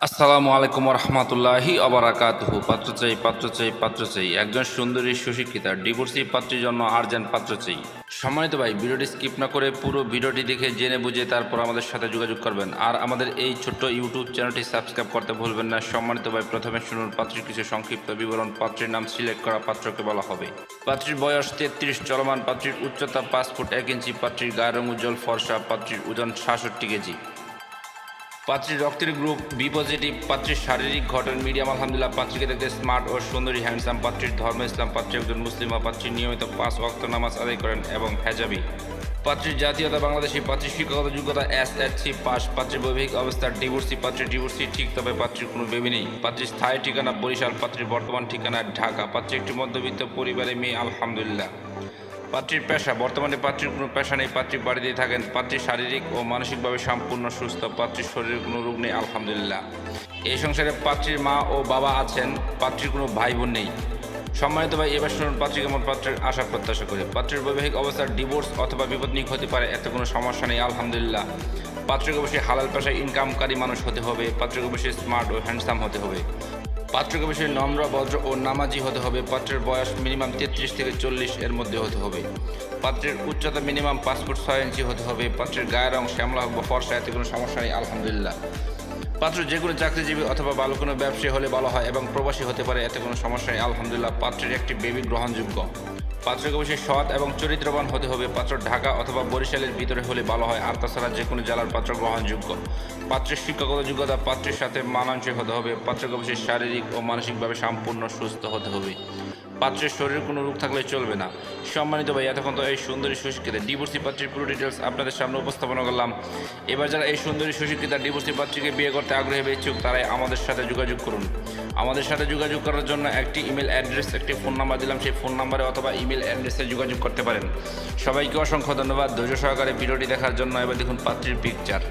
আসসালামু আলাইকুম রহমতুল্লাহি অবরাকাতুহু পাত্র চাই পাত্র চাই পাত্র চাই। একজন সুন্দরী, সুশিক্ষিতা, ডিভোর্সি পাত্রীর জন্য আর্জেন্ট পাত্র চাই। সম্মানিত ভাই, ভিডিওটি স্কিপ না করে পুরো ভিডিওটি দেখে জেনে বুঝে তারপর আমাদের সাথে যোগাযোগ করবেন। আর আমাদের এই ছোট্ট ইউটিউব চ্যানেলটি সাবস্ক্রাইব করতে ভুলবেন না। সম্মানিত ভাই, প্রথমে শুনুন পাত্রীর কিছু সংক্ষিপ্ত বিবরণ। পাত্রীর নাম সিলেক্ট করা পাত্রকে বলা হবে। পাত্রীর বয়স তেত্রিশ, চলমান পাত্রীর উচ্চতা পাঁচ ফুট এক ইঞ্চি, পাত্রীর গায়ের রং উজ্জ্বল ফর্সা, পাত্রীর ওজন সাতষট্টি কেজি। পাত্রীর রক্তের গ্রুপ বি পজিটিভ পাত্রীর শারীরিক ঘটন মিডিয়াম আলহামদুলিল্লাহ, পাত্রীকে দেখতে স্মার্ট ও সুন্দরী হ্যান্ডসাম পাত্রীর ধর্ম ইসলাম, পাত্রী একজন মুসলিমা পাত্রী নিয়মিত পাঁচ ওয়াক্ত নামাজ আদায় করেন এবং হেজাবি। পাত্রীর জাতীয়তা বাংলাদেশি, পাত্রীর শিক্ষাগত যোগ্যতা এস এস সি পাস পাত্রীর বৈবাহিক অবস্থা ডিভোর্সি পাত্রীর ডিভোর্সি ঠিক, তবে পাত্রীর কোনো বেবি নেই। পাত্রীর স্থায়ী ঠিকানা বরিশাল, পাত্রীর বর্তমান ঠিকানা ঢাকা। পাত্রী একটি মধ্যবিত্ত পরিবারে মেয়ে, আলহামদুলিল্লাহ। পাত্রীর পেশা, বর্তমানে পাত্রীর কোনো পেশা নেই, পাত্রী বাড়িতেই থাকেন, পাত্রী শারীরিক ও মানসিকভাবে সম্পূর্ণ সুস্থ, পাত্রীর শরীরে কোনো রোগ নেই, আলহামদুলিল্লাহ। এই সংসারে পাত্রীর মা ও বাবা আছেন, পাত্রীর কোনো ভাই বোন নেই। সম্মানিত ভাই, এবার শুনুন পাত্রী কেমন পাত্রের আশা প্রত্যাশা করে। পাত্রের বৈবাহিক অবস্থার ডিভোর্স অথবা বিপদ বিপদনিক হতে পারে, এত কোনো সমস্যা নেই, আলহামদুলিল্লাহ। পাত্রকে অবশ্যই হালাল পেশায় ইনকামকারী মানুষ হতে হবে, পাত্রকে অবশ্যই স্মার্ট ও হ্যান্ডসাম হতে হবে। পাত্রকে বিষয়ে নম্র বজ্র ও নামাজি হতে হবে। পাত্রের বয়স মিনিমাম তেত্রিশ থেকে চল্লিশ এর মধ্যে হতে হবে। পাত্রের উচ্চতা মিনিমাম ফুট ছয় ইঞ্চি হতে হবে। পাত্রের গায়ের রং শ্যামলা হোক বা ফর্সা, এতে কোনো সমস্যা নেই, আলহামদুলিল্লাহ। পাত্র যে কোনো চাকরিজীবী অথবা ভালো কোনো ব্যবসায়ী হলে ভালো হয় এবং প্রবাসী হতে পারে, এতে কোনো সমস্যা আলহামদুলিল্লাহ, পাত্রের একটি বেবি গ্রহণযোগ্য। পাত্রকে অবশ্যই সৎ এবং চরিত্রবান হতে হবে। পাত্র ঢাকা অথবা বরিশালের ভিতরে হলে ভালো হয়। আর তাছাড়া যে কোনো জেলার পাত্র গ্রহণযোগ্য। পাত্রের শিক্ষাগত যোগ্যতা পাত্রের সাথে মানানসই হতে হবে। পাত্রকে অবশ্যই শারীরিক ও মানসিকভাবে সম্পূর্ণ সুস্থ হতে হবে। পাত্রের শরীরে কোনো রোগ থাকলে চলবে না। সম্মানিত ভাই, এতক্ষণ তো এই সুন্দরী সুশিক্ষিতা ডিভোর্সি পাত্রীর পুরো ডিটেলস আপনাদের সামনে উপস্থাপনা করলাম। এবার যারা এই সুন্দরী সুশিক্ষিতা ডিভোর্সি পাত্রীকে বিয়ে করতে আগ্রহী ইচ্ছুক, তারাই আমাদের সাথে যোগাযোগ করুন। আমাদের সাথে যোগাযোগ করার জন্য একটি ইমেল অ্যাড্রেস একটি ফোন নাম্বার দিলাম। সেই ফোন নাম্বারে অথবা ইমেল অ্যাড্রেসে যোগাযোগ করতে পারেন। সবাইকে অসংখ্য ধন্যবাদ। ধৈর্য সহকারে ভিডিওটি দেখার জন্য এবার দেখুন পাত্রীর পিকচার